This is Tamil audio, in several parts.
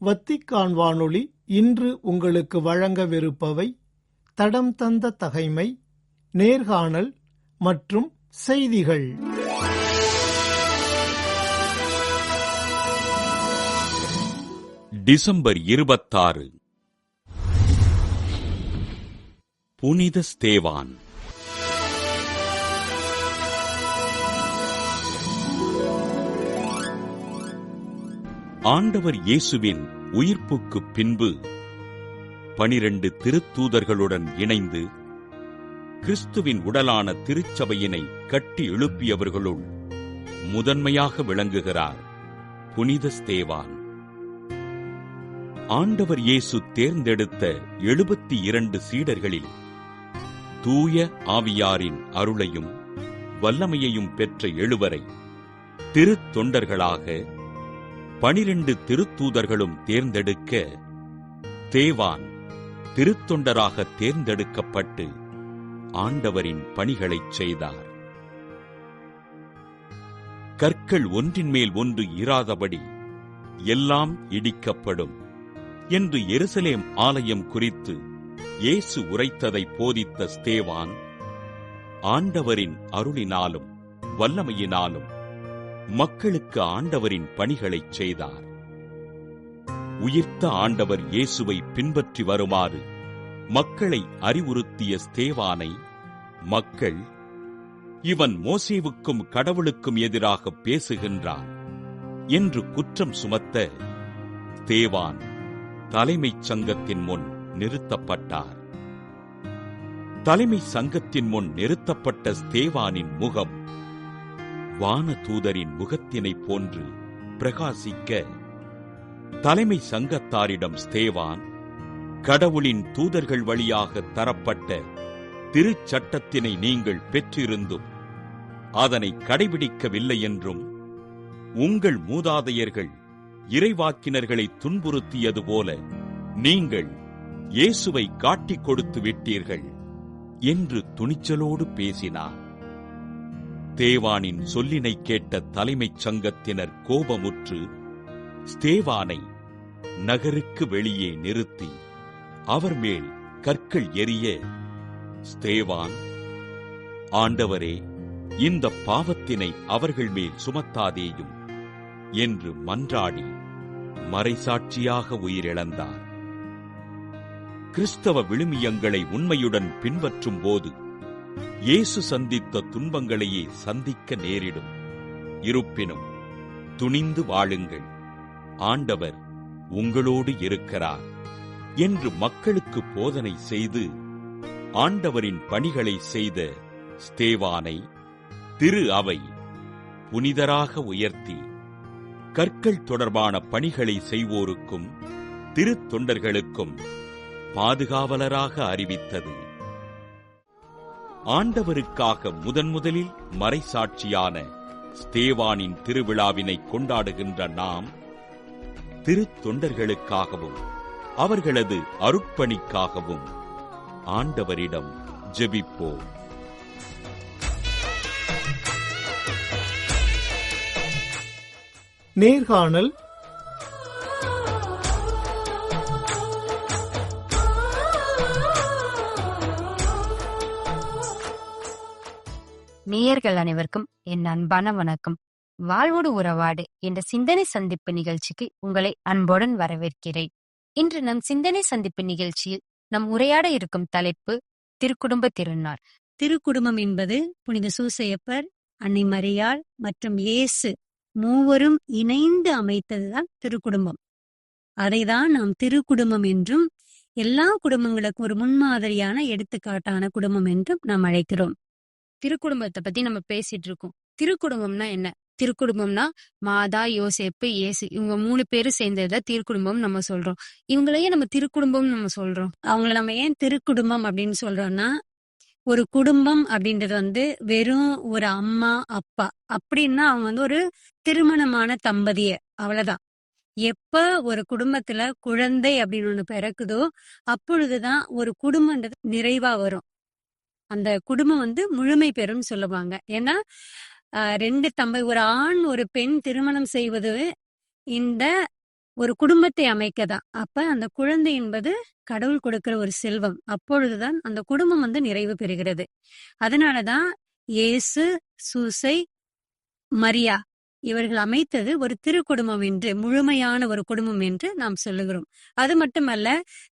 வத்திக்கான் வானொலி இன்று உங்களுக்கு வழங்கவிருப்பவை தடம் தந்த தகைமை நேர்காணல் மற்றும் செய்திகள். டிசம்பர் இருபத்தாறு. புனித ஸ்தேவான். ஆண்டவர் இயேசுவின் உயிர்ப்புக்குப் பின்பு பனிரண்டு திருத்தூதர்களுடன் இணைந்து கிறிஸ்துவின் உடலான திருச்சபையினை கட்டி எழுப்பியவர்களுள் முதன்மையாக விளங்குகிறார் புனித ஸ்தேவான். ஆண்டவர் இயேசு தேர்ந்தெடுத்த எழுபத்தி இரண்டு சீடர்களில் தூய ஆவியாரின் அருளையும் வல்லமையையும் பெற்ற எழுவரை திருத்தொண்டர்களாக பனிரெண்டு திருத்தூதர்களும் தேர்ந்தெடுக்க தேவான் திருத்தொண்டராக தேர்ந்தெடுக்கப்பட்டு ஆண்டவரின் பணிகளைச் செய்தார். கற்கள் ஒன்றின் மேல் ஒன்று இராதபடி எல்லாம் இடிக்கப்படும் என்று எருசலேம் ஆலயம் குறித்து இயேசு உரைத்ததை போதித்த ஸ்தேவான் ஆண்டவரின் அருளினாலும் வல்லமையினாலும் மக்களுக்கு ஆண்டவரின் பணிகளைச் செய்தார். உயிர்த்த ஆண்டவர் இயேசுவை பின்பற்றி வருமாறு மக்களை அறிவுறுத்திய ஸ்தேவானை மக்கள் இவன் மோசேவுக்கும் கடவுளுக்கும் எதிராக பேசுகின்றான் என்று குற்றம் சுமத்த தேவான் தலைமைச் சங்கத்தின் முன் நிறுத்தப்பட்டார். தலைமை சங்கத்தின் முன் நிறுத்தப்பட்ட ஸ்தேவானின் முகம் வான தூதரின் முகத்தினைப் போன்று பிரகாசிக்க. தலைமை சங்கத்தாரிடம் ஸ்தேவான் கடவுளின் தூதர்கள் வழியாக தரப்பட்ட திருச்சட்டத்தினை நீங்கள் பெற்றிருந்தும் அதனை கடைபிடிக்கவில்லை என்றும் உங்கள் மூதாதையர்கள் இறைவாக்கினர்களை துன்புறுத்தியது போல நீங்கள் இயேசுவை காட்டிக் கொடுத்து விட்டீர்கள் என்று துணிச்சலோடு பேசினார். தேவானின் சொல்லினை கேட்ட தலைமைச் சங்கத்தினர் கோபமுற்று ஸ்தேவானை நகருக்கு வெளியே நிறுத்தி அவர் மேல் கற்கள் எரிய ஸ்தேவான் ஆண்டவரே இந்த பாவத்தினை அவர்கள் மேல் சுமத்தாதேயும் என்று மன்றாடி மறைசாட்சியாக உயிரிழந்தார். கிறிஸ்தவ விழுமியங்களை உண்மையுடன் பின்பற்றும் போது இயேசு சந்தித்த துன்பங்களையே சந்திக்க நேரிடும். இருப்பினும் துணிந்து வாழுங்கள். ஆண்டவர் உங்களோடு இருக்கிறார் என்று மக்களுக்கு போதனை செய்து ஆண்டவரின் பணிகளை செய்த ஸ்தேவானை திரு அவை புனிதராக உயர்த்தி கற்கள் தொடர்பான பணிகளை செய்வோருக்கும் திருத்தொண்டர்களுக்கும் பாதுகாவலராக அறிவித்தது. ஆண்டவருக்காக முதன் முதலில் மறைசாட்சியான ஸ்தேவானின் திருவிழாவினை கொண்டாடுகின்ற நாம் திருத்தொண்டர்களுக்காகவும் அவர்களது அருட்பணிக்காகவும் ஆண்டவரிடம் ஜெபிப்போம். நேர்காணல் நேயர்கள் அனைவருக்கும் என் அன்பான வணக்கம். வாழ்வோடு உறவாடு என்ற சிந்தனை சந்திப்பு நிகழ்ச்சிக்கு உங்களை அன்புடன் வரவேற்கிறேன். இன்று நம் சிந்தனை சந்திப்பு நிகழ்ச்சியில் நம் உரையாட இருக்கும் தலைப்பு திருக்குடும்ப திருநாள். திருக்குடும்பம் என்பது புனித சூசையப்பர் அன்னை மரியாள் மற்றும் இயேசு மூவரும் இணைந்து அமைத்ததுதான் திருக்குடும்பம். அதைதான் நாம் திருக்குடும்பம் என்றும் எல்லா குடும்பங்களுக்கும் ஒரு முன்மாதிரியான எடுத்துக்காட்டான குடும்பம் என்றும் நாம் அழைக்கிறோம். திருக்குடும்பத்தை பத்தி நம்ம பேசிட்டு இருக்கோம் திருக்குடும்பம்னா என்ன? திருக்குடும்பம்னா மாதா யோசேப்பு இயேசு. இவங்க மூணு பேரும் சேர்ந்ததை திருக்குடும்பம் நம்ம சொல்றோம். இவங்களையே நம்ம திருக்குடும்பம் நம்ம சொல்றோம். அவங்கள நம்ம ஏன் திருக்குடும்பம் அப்படின்னு சொல்றோம்னா ஒரு குடும்பம் அப்படின்றது வந்து வெறும் ஒரு அம்மா அப்பா. அப்படின்னா அவங்க வந்து ஒரு திருமணமான தம்பதிய அவ்வளவுதான். எப்ப ஒரு குடும்பத்துல குழந்தை அப்படின்னு ஒண்ணு பிறக்குதோ அப்பொழுதுதான் ஒரு குடும்பம்ன்றது நிறைவா வரும். அந்த குடும்பம் வந்து முழுமை பெறும் சொல்லுவாங்க. ஏன்னா ஆஹ் ரெண்டு தம்பை ஒரு ஆண் ஒரு பெண் திருமணம் செய்வது இந்த ஒரு குடும்பத்தை அமைக்கதான். அப்ப அந்த குழந்தை என்பது கடவுள் கொடுக்கிற ஒரு செல்வம். அப்பொழுதுதான் அந்த குடும்பம் வந்து நிறைவு பெறுகிறது. அதனாலதான் இயேசு சூசை மரியா இவர்கள் அமைத்தது ஒரு திருக்குடும்பம் என்று முழுமையான ஒரு குடும்பம் என்று நாம் சொல்லுகிறோம். அது மட்டுமல்ல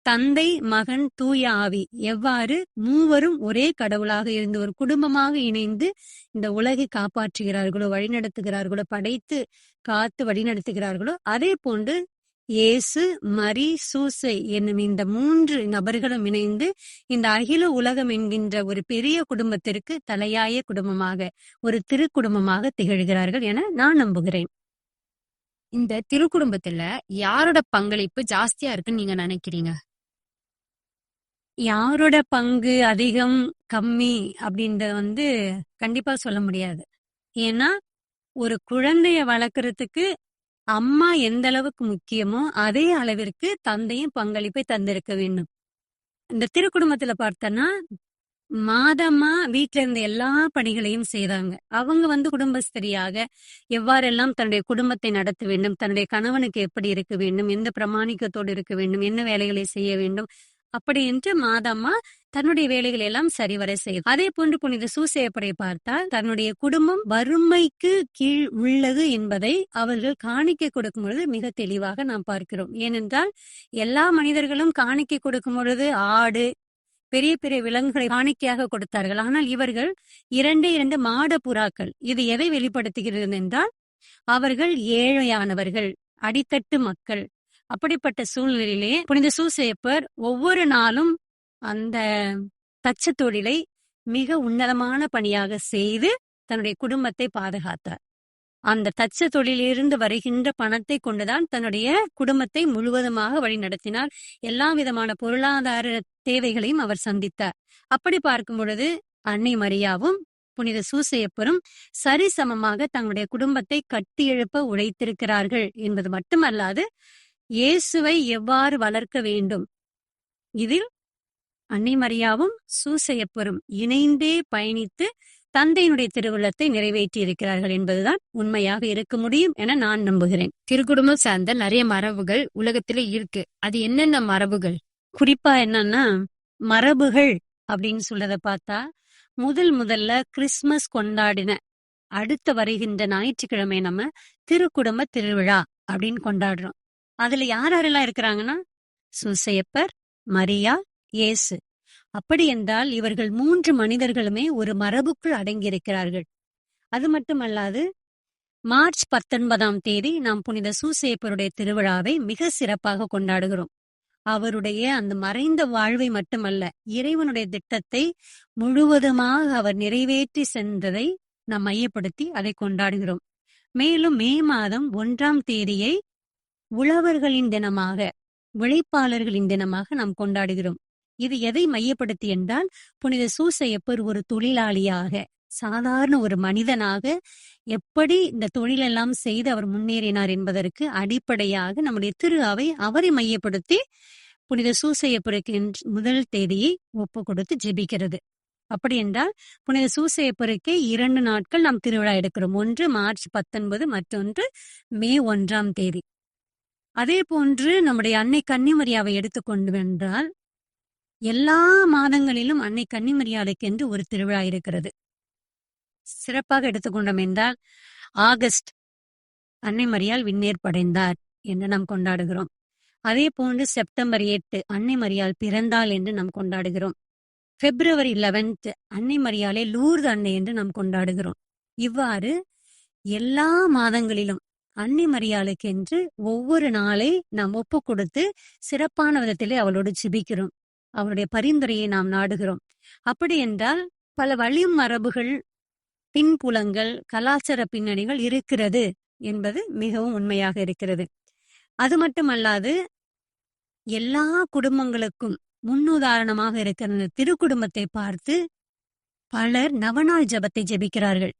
தந்தை மகன் தூய ஆவி எவ்வாறு மூவரும் ஒரே கடவுளாக இருந்து ஒரு குடும்பமாக இணைந்து இந்த உலகை காப்பாற்றுகிறார்களோ வழிநடத்துகிறார்களோ படைத்து காத்து வழிநடத்துகிறார்களோ அதே போன்று இயேசு மரி சூசை என்னும் இந்த மூன்று நபர்களும் இணைந்து இந்த அகில உலகம் என்கின்ற ஒரு பெரிய குடும்பத்திற்கு தலையாய குடும்பமாக ஒரு திருக்குடும்பமாக திகழ்கிறார்கள் என நான் நம்புகிறேன். இந்த திருக்குடும்பத்துல யாரோட பங்களிப்பு ஜாஸ்தியா இருக்குன்னு நீங்க நினைக்கிறீங்க? யாரோட பங்கு அதிகம் கம்மி அப்படின்றத வந்து கண்டிப்பா சொல்ல முடியாது. ஏன்னா ஒரு குழந்தைய வளர்க்கறதுக்கு அம்மா எந்த அளவுக்கு முக்கியமோ அதே அளவிற்கு தந்தையும் பங்களிப்பை தந்திருக்க வேண்டும். இந்த திருக்குடும்பத்துல பார்த்தோன்னா மாதம்மா வீட்டுல இருந்த எல்லா பணிகளையும் செய்தாங்க. அவங்க வந்து குடும்பஸ்திரியாக எவ்வாறெல்லாம் தன்னுடைய குடும்பத்தை நடத்த வேண்டும் தன்னுடைய கணவனுக்கு எப்படி இருக்க வேண்டும் எந்த பிரமாணிக்கத்தோடு இருக்க வேண்டும் என்ன வேலைகளை செய்ய வேண்டும் அப்படி என்று மாதம்மா தன்னுடைய வேலைகளை எல்லாம் சரிவர செய்து அதே போன்று புனித சூசையப்படை பார்த்தால் தன்னுடைய குடும்பம் வறுமைக்கு கீழ் உள்ளது என்பதை அவர்கள் காணிக்க கொடுக்கும் பொழுது மிக தெளிவாக நாம் பார்க்கிறோம். ஏனென்றால் எல்லா மனிதர்களும் காணிக்க கொடுக்கும் பொழுது ஆடு பெரிய பெரிய விலங்குகளை காணிக்கையாக கொடுத்தார்கள். ஆனால் இவர்கள் இரண்டே இரண்டு மாட புறாக்கள். இது எதை வெளிப்படுத்துகிறது என்றால் அவர்கள் ஏழையானவர்கள் அடித்தட்டு மக்கள். அப்படிப்பட்ட சூழ்நிலையிலே புனித சூசையப்பர் ஒவ்வொரு நாளும் அந்த தச்ச தொழிலை மிக உன்னதமான பணியாக செய்து தன்னுடைய குடும்பத்தை பாதுகாத்தார். அந்த தச்ச தொழிலிருந்து வருகின்ற பணத்தை கொண்டுதான் தன்னுடைய குடும்பத்தை முழுவதுமாக வழிநடத்தினார் எல்லா விதமான பொருளாதார தேவைகளையும் அவர் சந்தித்தார். அப்படி பார்க்கும் பொழுது அன்னை மரியாவும் புனித சூசையப்பரும் சரிசமமாக தங்களுடைய குடும்பத்தை கட்டியெழுப்ப உழைத்திருக்கிறார்கள் என்பது மட்டுமல்லாது இயேசுவை எவ்வாறு வளர்க்க வேண்டும்? இதில் அன்னை மரியாவும் சூசையப்பரும் இணைந்தே பயணித்து தந்தையினுடைய திருவுள்ளத்தை நிறைவேற்றி இருக்கிறார்கள் என்பதுதான் உண்மையாக இருக்க முடியும் என நான் நம்புகிறேன். திருக்குடும்பம் சார்ந்த நிறைய மரபுகள் உலகத்துல இருக்கு. அது என்னென்ன மரபுகள்? குறிப்பா என்னன்னா மரபுகள் அப்படின்னு சொல்றத பார்த்தா முதல் முதல்ல கிறிஸ்மஸ் கொண்டாடின அடுத்து வருகின்ற ஞாயிற்றுக்கிழமை நம்ம திருக்குடும்ப திருவிழா அப்படின்னு கொண்டாடுறோம். அதுல யார் யாரெல்லாம் இருக்கிறாங்கன்னா? சூசையப்பர் மரியா இயேசு. அப்படி என்றால் இவர்கள் மூன்று மனிதர்களுமே ஒரு மரபுக்குள் அடங்கியிருக்கிறார்கள். அது மட்டுமல்லாது மார்ச் பத்தொன்பதாம் தேதி நாம் புனித சூசேப்பருடைய திருவிழாவை மிக சிறப்பாக கொண்டாடுகிறோம். அவருடைய அந்த மறைந்த வாழ்வை மட்டுமல்ல இறைவனுடைய திட்டத்தை முழுவதுமாக அவர் நிறைவேற்றி சென்றதை நாம் மையப்படுத்தி அதை கொண்டாடுகிறோம். மேலும் மே மாதம் ஒன்றாம் தேதியை உழவர்களின் தினமாக உழைப்பாளர்களின் தினமாக நாம் கொண்டாடுகிறோம். இது எதை மையப்படுத்தி என்றால் புனித சூசையப்பர் ஒரு தொழிலாளியாக சாதாரண ஒரு மனிதனாக எப்படி இந்த தொழிலெல்லாம் செய்து அவர் முன்னேறினார் என்பதற்கு அடிப்படையாக நம்முடைய திரு அவை அவரை மையப்படுத்தி புனித சூசையப்பருக்கு என்று முதல் தேதியை ஒப்பு கொடுத்து ஜெபிக்கிறது. அப்படி என்றால் புனித சூசையப்பருக்கே இரண்டு நாட்கள் நாம் திருவிழா எடுக்கிறோம். ஒன்று மார்ச் பத்தொன்பது மற்றொன்று மே ஒன்றாம் தேதி. அதே போன்று நம்முடைய அன்னை கன்னிமரியாவை எடுத்துக்கொண்டு வென்றால் எல்லா மாதங்களிலும் அன்னை கன்னிமரியாளுக்கு என்று ஒரு திருவிழா இருக்கிறது. சிறப்பாக எடுத்துக்கொண்டோம் என்றால் ஆகஸ்ட் அன்னை மரியால் விண்ணேர் படைந்தார் என்று நாம் கொண்டாடுகிறோம். அதே போன்று செப்டம்பர் எட்டு அன்னை மரியால் பிறந்தாள் என்று நாம் கொண்டாடுகிறோம். பிப்ரவரி 11th அன்னை மரியாலே லூர்து அன்னை என்று நாம் கொண்டாடுகிறோம். இவ்வாறு எல்லா மாதங்களிலும் அன்னை மரியாளுக்கென்று ஒவ்வொரு நாளை நாம் ஒப்பு கொடுத்து சிறப்பான விதத்திலே அவளோடு ஜெபிக்கிறோம். அவளுடைய பரிந்துரையை நாம் நாடுகிறோம். அப்படி என்றால் பல வழி மரபுகள் பின்புலங்கள் கலாச்சார பின்னணிகள் இருக்கிறது என்பது மிகவும் உண்மையாக இருக்கிறது. அது மட்டுமல்லாது எல்லா குடும்பங்களுக்கும் முன்னுதாரணமாக இருக்கிற இந்த திருக்குடும்பத்தை பார்த்து பலர் நவநாள் ஜெபத்தை ஜெபிக்கிறார்கள்.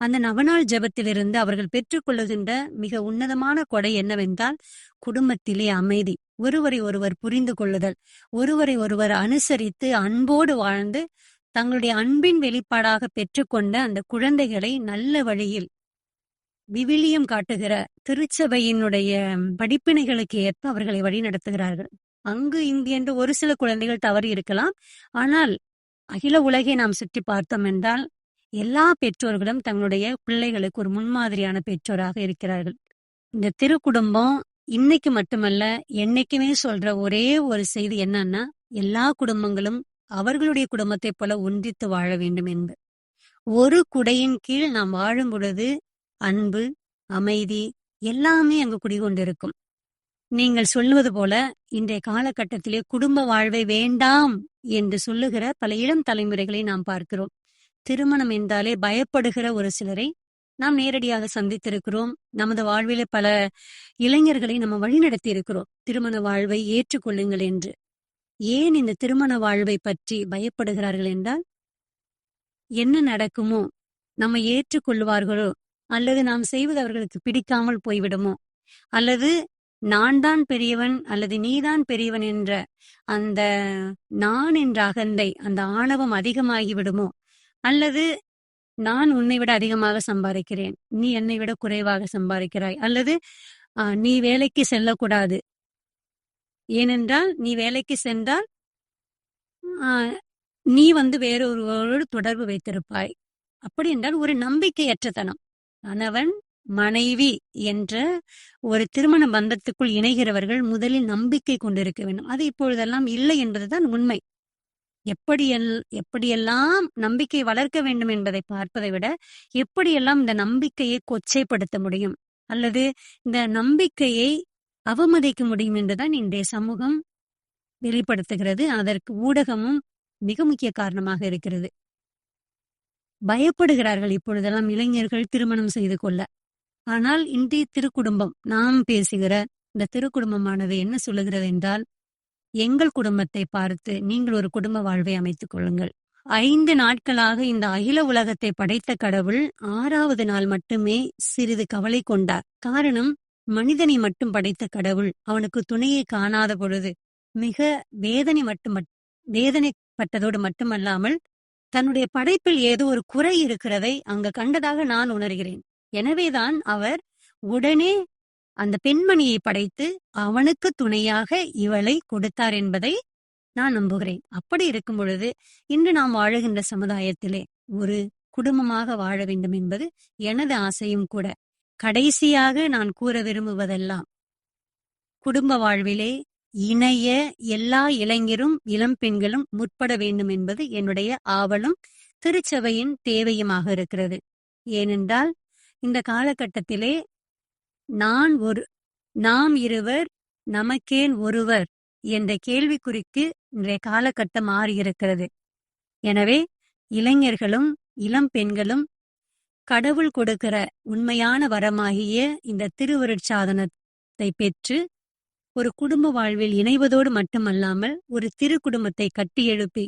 அந்த நவநாள் ஜெபத்திலிருந்து அவர்கள் பெற்றுக்கொள்ளுகின்ற மிக உன்னதமான கொடை என்னவென்றால் குடும்பத்திலே அமைதி. ஒருவரை ஒருவர் புரிந்து கொள்ளுதல். ஒருவரை ஒருவர் அனுசரித்து அன்போடு வாழ்ந்து தங்களுடைய அன்பின் வெளிப்பாடாக பெற்றுக்கொண்ட அந்த குழந்தைகளை நல்ல வழியில் விவிலியம் காட்டுகிற திருச்சபையினுடைய படிப்பினைகளுக்கு ஏற்ப அவர்களை வழி நடத்துகிறார்கள். அங்கு இங்கு என்று ஒரு சில குழந்தைகள் தவறி இருக்கலாம் ஆனால் அகில உலகை நாம் சுற்றி பார்த்தோம் என்றால் எல்லா பெற்றோர்களும் தங்களுடைய பிள்ளைகளுக்கு ஒரு முன்மாதிரியான பெற்றோராக இருக்கிறார்கள். இந்த திருக்குடும்பம் இன்னைக்கு மட்டுமல்ல என்னைக்குமே சொல்ற ஒரே ஒரு செய்தி என்னன்னா எல்லா குடும்பங்களும் அவர்களுடைய குடும்பத்தைப் போல ஒன்றித்து வாழ வேண்டும் என்பது. ஒரு குடையின் கீழ் நாம் வாழும் பொழுது அன்பு அமைதி எல்லாமே அங்கு குடிகொண்டிருக்கும். நீங்கள் சொல்லுவது போல இன்றைய காலகட்டத்திலே குடும்ப வாழ்வை வேண்டாம் என்று சொல்லுகிற பல இளம் தலைமுறைகளை நாம் பார்க்கிறோம். திருமணம் என்றாலே பயப்படுகிற ஒரு சிலரை நாம் நேரடியாக சந்தித்திருக்கிறோம். நமது வாழ்வில பல இளைஞர்களை நம்ம வழிநடத்தி இருக்கிறோம். திருமண வாழ்வை ஏற்றுக்கொள்ளுங்கள் என்று. ஏன் இந்த திருமண வாழ்வை பற்றி பயப்படுகிறார்கள் என்றால் என்ன நடக்குமோ நம்ம ஏற்றுக்கொள்வார்களோ அல்லது நாம் செய்வது அவர்களுக்கு பிடிக்காமல் போய்விடுமோ அல்லது நான் தான் பெரியவன் அல்லது நீதான் பெரியவன் என்ற அந்த நான் என்ற அகந்தை அந்த ஆணவம் அதிகமாகி விடுமோ அல்லது நான் உன்னை விட அதிகமாக சம்பாதிக்கிறேன். நீ என்னை விட குறைவாக சம்பாதிக்கிறாய். அல்லது ஆஹ், நீ வேலைக்கு செல்லக்கூடாது. ஏனென்றால் நீ வேலைக்கு சென்றால் ஆஹ், நீ வந்து வேறொருவரோடு தொடர்பு வைத்திருப்பாய். அப்படி என்றால் ஒரு நம்பிக்கையற்றத்தனம் கணவன் மனைவி என்ற ஒரு திருமண பந்தத்துக்குள் இணைகிறவர்கள் முதலில் நம்பிக்கை கொண்டிருக்க வேண்டும். அது இப்பொழுதெல்லாம் இல்லை என்பதுதான் உண்மை. எப்படி எல்- எப்படியெல்லாம் நம்பிக்கை வளர்க்க வேண்டும் என்பதை பார்ப்பதை விட எப்படியெல்லாம் இந்த நம்பிக்கையை கொச்சைப்படுத்த முடியும்? அல்லது இந்த நம்பிக்கையை அவமதிக்க முடியும் என்றுதான் இன்றைய சமூகம் வெளிப்படுத்துகிறது. அதற்கு ஊடகமும் மிக முக்கிய காரணமாக இருக்கிறது. பயப்படுகிறார்கள் இப்பொழுதெல்லாம் இளைஞர்கள் திருமணம் செய்து கொள்ள. ஆனால் இன்றைய திருக்குடும்பம் நாம் பேசுகிற இந்த திருக்குடும்பமானது என்ன சொல்லுகிறது என்றால் எங்கள் குடும்பத்தை பார்த்து நீங்கள் ஒரு குடும்ப வாழ்வை அமைத்துக் கொள்ளுங்கள். ஐந்து நாட்களாக இந்த அகில உலகத்தை படைத்த கடவுள் ஆறாவது நாள் மட்டுமே சிறிது கவலை கொண்டார். காரணம் மனிதனை மட்டும் படைத்த கடவுள் அவனுக்கு துணையை காணாத பொழுது மிக வேதனை மட்டும் வேதனைப்பட்டதோடு மட்டுமல்லாமல் தன்னுடைய படைப்பில் ஏதோ ஒரு குறை இருக்கிறதை அங்க கண்டதாக நான் உணர்கிறேன். எனவேதான் அவர் உடனே அந்த பெண்மணியை படைத்து அவனுக்கு துணையாக இவளை கொடுத்தார் என்பதை நான் நம்புகிறேன். அப்படி இருக்கும் பொழுது இன்று நாம் வாழுகின்ற சமுதாயத்திலே ஒரு குடும்பமாக வாழ வேண்டும் என்பது எனது ஆசையும் கூட. கடைசியாக நான் கூற விரும்புவதெல்லாம் குடும்ப வாழ்விலே இணைய எல்லா இளைஞரும் இளம் பெண்களும் முற்பட வேண்டும் என்பது என்னுடைய ஆவலும் திருச்சபையின் தேவையுமாக இருக்கிறது. ஏனென்றால் இந்த காலகட்டத்திலே நான் ஒரு நாம் இருவர் நமக்கேன் ஒருவர் என்ற கேள்விக்குறிக்கு இன்றைய காலகட்டம் மாறியிருக்கிறது. எனவே இளைஞர்களும் இளம் பெண்களும் கடவுள் கொடுக்கிற உண்மையான வரமாகிய இந்த திருவருட்சாதனத்தை பெற்று ஒரு குடும்ப வாழ்வில் இணைவதோடு மட்டுமல்லாமல் ஒரு திரு குடும்பத்தை கட்டி எழுப்பி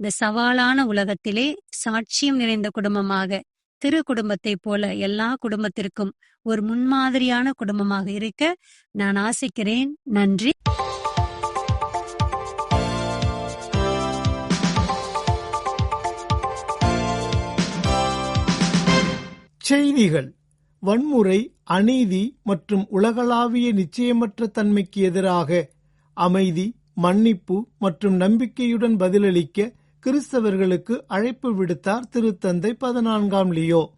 இந்த சவாலான உலகத்திலே சாட்சியம் நிறைந்த குடும்பமாக திரு குடும்பத்தைப் போல எல்லா குடும்பத்திற்கும் ஒரு முன்மாதிரியான குடும்பமாக இருக்க நான் ஆசிக்கிறேன். நன்றி. செய்திகள். வன்முறை அநீதி மற்றும் உலகளாவிய நிச்சயமற்ற தன்மைக்கு எதிராக அமைதி மன்னிப்பு மற்றும் நம்பிக்கையுடன் பதிலளிக்க கிறிஸ்தவர்களுக்கு அழைப்பு விடுத்தார் திருத்தந்தை பதினான்காம் லியோ.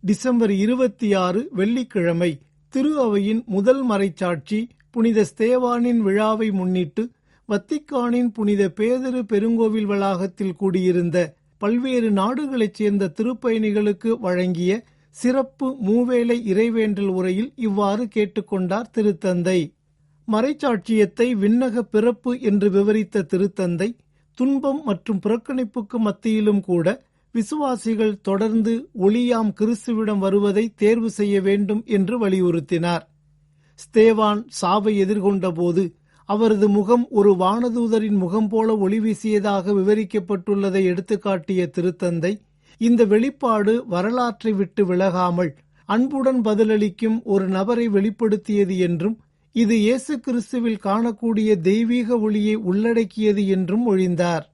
டிசம்பர் இருபத்தி ஆறு வெள்ளிக்கிழமை திரு அவையின் முதல் மறைச்சாட்சி புனித ஸ்தேவானின் விழாவை முன்னிட்டு வத்திக்கானின் புனித பேதரு பெருங்கோவில் வளாகத்தில் கூடியிருந்த பல்வேறு நாடுகளைச் சேர்ந்த திருப்பயணிகளுக்கு வழங்கிய சிறப்பு மூவேளை இறைவேண்டல் உரையில் இவ்வாறு கேட்டுக்கொண்டார் திருத்தந்தை. மறைச்சாட்சியத்தை விண்ணக பிறப்பு என்று விவரித்த திருத்தந்தை துன்பம் மற்றும் புறக்கணிப்புக்கு மத்தியிலும் கூட விசுவாசிகள் தொடர்ந்து ஒளியாம் கிறிஸ்துவிடம் வருவதை தேர்வு செய்ய வேண்டும் என்று வலியுறுத்தினார். ஸ்தேவான் சாவை எதிர்கொண்டபோது அவரது முகம் ஒரு வானதூதரின் முகம் போல ஒளி வீசியதாக விவரிக்கப்பட்டுள்ளதை எடுத்துக்காட்டிய திருத்தந்தை இந்த வெளிப்பாடு வரலாற்றை விட்டு விலகாமல் அன்புடன் பதிலளிக்கும் ஒரு நபரை வெளிப்படுத்தியது என்றும் இது இயேசு கிறிஸ்துவில் காணக்கூடிய தெய்வீக ஒளியை உள்ளடக்கியது என்றும் ஒழிந்தார்.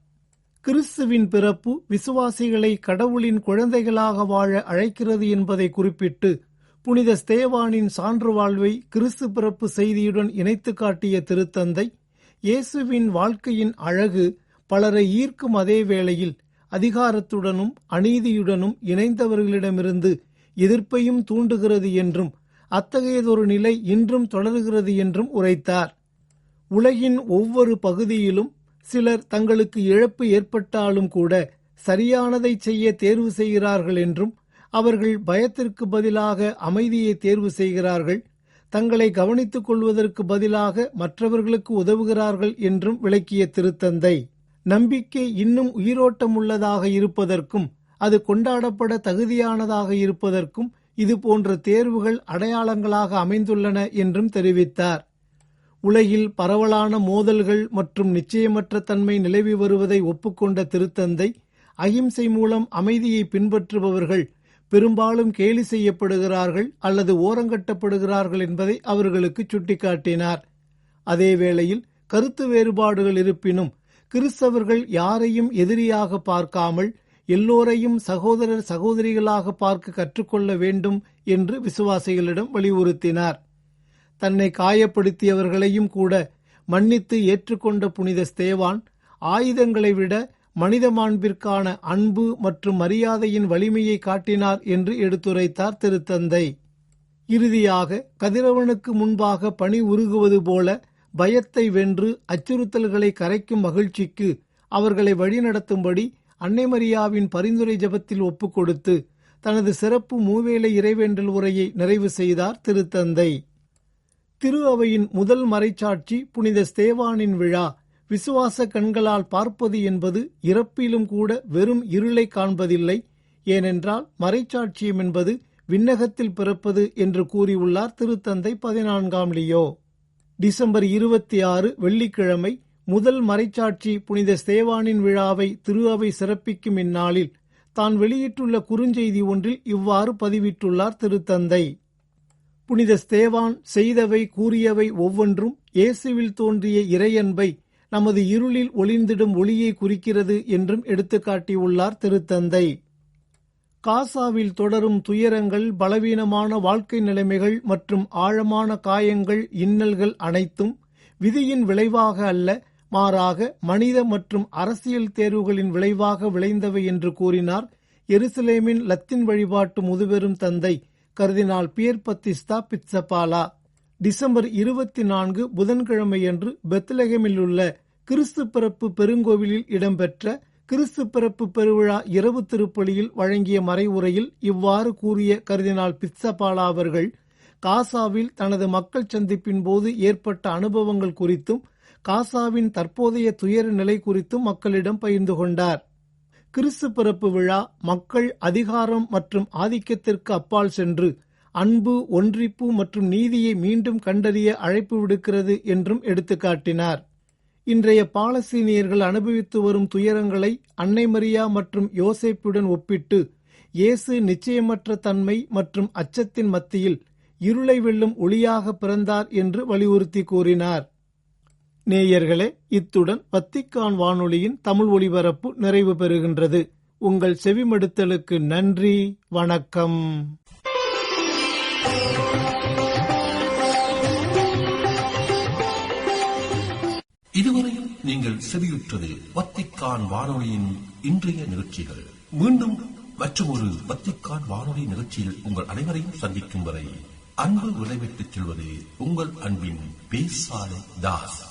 கிறிஸ்துவின் பிறப்பு விசுவாசிகளை கடவுளின் குழந்தைகளாக வாழ அழைக்கிறது என்பதை குறிப்பிட்டு புனித ஸ்தேவானின் சான்று வாழ்வை கிறிஸ்து பிறப்பு செய்தியுடன் இணைத்து காட்டிய திருத்தந்தை இயேசுவின் வாழ்க்கையின் அழகு பலரை ஈர்க்கும் அதே வேளையில் அதிகாரத்துடனும் அநீதியுடனும் இணைந்தவர்களிடமிருந்து எதிர்ப்பையும் தூண்டுகிறது என்றும் அத்தகையதொரு நிலை இன்றும் தொடர்கிறது என்றும் உரைத்தார். உலகின் ஒவ்வொரு பகுதியிலும் சிலர் தங்களுக்கு இழப்பு ஏற்பட்டாலும் கூட சரியானதை செய்ய தேர்வு செய்கிறார்கள் என்றும் அவர்கள் பயத்திற்கு பதிலாக அமைதியை தேர்வு செய்கிறார்கள் தங்களை கவனித்துக் கொள்வதற்கு பதிலாக மற்றவர்களுக்கு உதவுகிறார்கள் என்றும் விளக்கிய திருத்தந்தை. நம்பிக்கை இன்னும் உயிரோட்டம் உள்ளதாக இருப்பதற்கும் அது கொண்டாடப்பட தகுதியானதாக இருப்பதற்கும் இது போன்ற தேர்வுகள் அடையாளங்களாக அமைந்துள்ளன என்றும் தெரிவித்தார். உலகில் பரவலான மோதல்கள் மற்றும் நிச்சயமற்ற தன்மை நிலவி வருவதை ஒப்புக்கொண்ட திருத்தந்தை அகிம்சை மூலம் அமைதியை பின்பற்றுபவர்கள் பெரும்பாலும் கேலி செய்யப்படுகிறார்கள் அல்லது ஓரங்கட்டப்படுகிறார்கள் என்பதை அவர்களுக்கு சுட்டிக்காட்டினார். அதேவேளையில் கருத்து வேறுபாடுகள் இருப்பினும் கிறிஸ்தவர்கள் யாரையும் எதிரியாக பார்க்காமல் எல்லோரையும் சகோதரர் சகோதரிகளாக பார்க்க கற்றுக்கொள்ள வேண்டும் என்று விசுவாசிகளிடம் வலியுறுத்தினார். தன்னை காயப்படுத்தியவர்களையும் கூட மன்னித்து ஏற்றுக்கொண்ட புனித ஸ்தேவான் ஆயுதங்களை விட மனித மாண்பிற்கான அன்பு மற்றும் மரியாதையின் வலிமையை காட்டினார் என்று எடுத்துரைத்தார் திருத்தந்தை. இறுதியாக கதிரவனுக்கு முன்பாக பணி உருகுவது போல பயத்தை வென்று அச்சுறுத்தல்களை கரைக்கும் மகிழ்ச்சிக்கு அவர்களை வழிநடத்தும்படி அன்னை மரியாவின் பரிந்துரை ஜபத்தில் ஒப்புக்கொடுத்து தனது சிறப்பு மூவேளை இறைவேண்டல் உரையை நிறைவு செய்தார் திருத்தந்தை. திரு அவையின் முதல் மறைச்சாட்சி புனித ஸ்தேவானின் விழா விசுவாச கண்களால் பார்ப்பது என்பது இறப்பிலும் கூட வெறும் இருளை காண்பதில்லை. ஏனென்றால் மறைச்சாட்சியம் என்பது விண்ணகத்தில் பிறப்பது என்று கூறியுள்ளார் திருத்தந்தை பதினான்காம் லியோ. டிசம்பர் இருபத்தி ஆறு வெள்ளிக்கிழமை முதல் மறைச்சாட்சி புனித ஸ்தேவானின் விழாவை திரு அவை சிறப்பிக்கும் இந்நாளில் தான் வெளியிட்டுள்ள குறுஞ்செய்தி ஒன்றில் இவ்வாறு பதிவிட்டுள்ளார் திருத்தந்தை. புனித ஸ்தேவான் செய்தவை கூறியவை ஒவ்வொன்றும் இயேசுவில் தோன்றிய இறையன்பை நமது இருளில் ஒளிந்திடும் ஒளியை குறிக்கிறது என்றும் எடுத்துக்காட்டியுள்ளார் திருத்தந்தை. காசாவில் தொடரும் துயரங்கள் பலவீனமான வாழ்க்கை நிலைமைகள் மற்றும் ஆழமான காயங்கள் இன்னல்கள் அனைத்தும் விதியின் விளைவாக அல்ல மாறாக மனித மற்றும் அரசியல் தேர்வுகளின் விளைவாக விளைந்தவை என்று கூறினார் எருசலேமின் லத்தின் வழிபாட்டு முதுபெரும் தந்தை கருதினால் பியர் பத்திஸ்தா பிட்சபாலா. டிசம்பர் இருபத்தி நான்கு புதன்கிழமையன்று பெத்லகமில் உள்ள கிறிஸ்து பிறப்பு பெருங்கோவிலில் இடம்பெற்ற கிறிஸ்து பிறப்பு பெருவிழா இரவு திருப்பலியில் வழங்கிய மறைவுரையில் இவ்வாறு கூறிய கருதினால் பிட்சபாலா அவர்கள் காசாவில் தனது மக்கள் சந்திப்பின் போது ஏற்பட்ட அனுபவங்கள் குறித்தும் காசாவின் தற்போதைய துயர நிலை குறித்தும் மக்களிடம் பகிர்ந்து கொண்டார். கிறிஸ்து பிறப்பு விழா மக்கள் அதிகாரம் மற்றும் ஆதிக்கத்திற்கு அப்பால் சென்று அன்பு ஒன்றிப்பு மற்றும் நீதியை மீண்டும் கண்டறிய அழைப்பு விடுக்கிறது என்றும் எடுத்துக்காட்டினார். இன்றைய பாலஸ்தீனியர்கள் அனுபவித்து வரும் துயரங்களை அன்னை மரியா மற்றும் யோசேப்புடன் ஒப்பிட்டு இயேசு நிச்சயமற்ற தன்மை மற்றும் அச்சத்தின் மத்தியில் இருளை வெல்லும் ஒளியாக பிறந்தார் என்று வலியுறுத்தி கூறினார். நேயர்களே இத்துடன் வத்திக்கான் வானொலியின் தமிழ் ஒலிபரப்பு நிறைவு பெறுகின்றது. உங்கள் செவிமடுத்தலுக்கு நன்றி வணக்கம். இதுவரையும் நீங்கள் செவியுற்றது வத்திக்கான் வானொலியின் இன்றைய நிகழ்ச்சிகள். மீண்டும் மற்றொரு வத்திக்கான் வானொலி நிகழ்ச்சியில் உங்கள் அனைவரையும் சந்திக்கும் வரை அன்பு விளைவிட்டுச் செல்வது உங்கள் அன்பின் பேசாலை தாஸ்.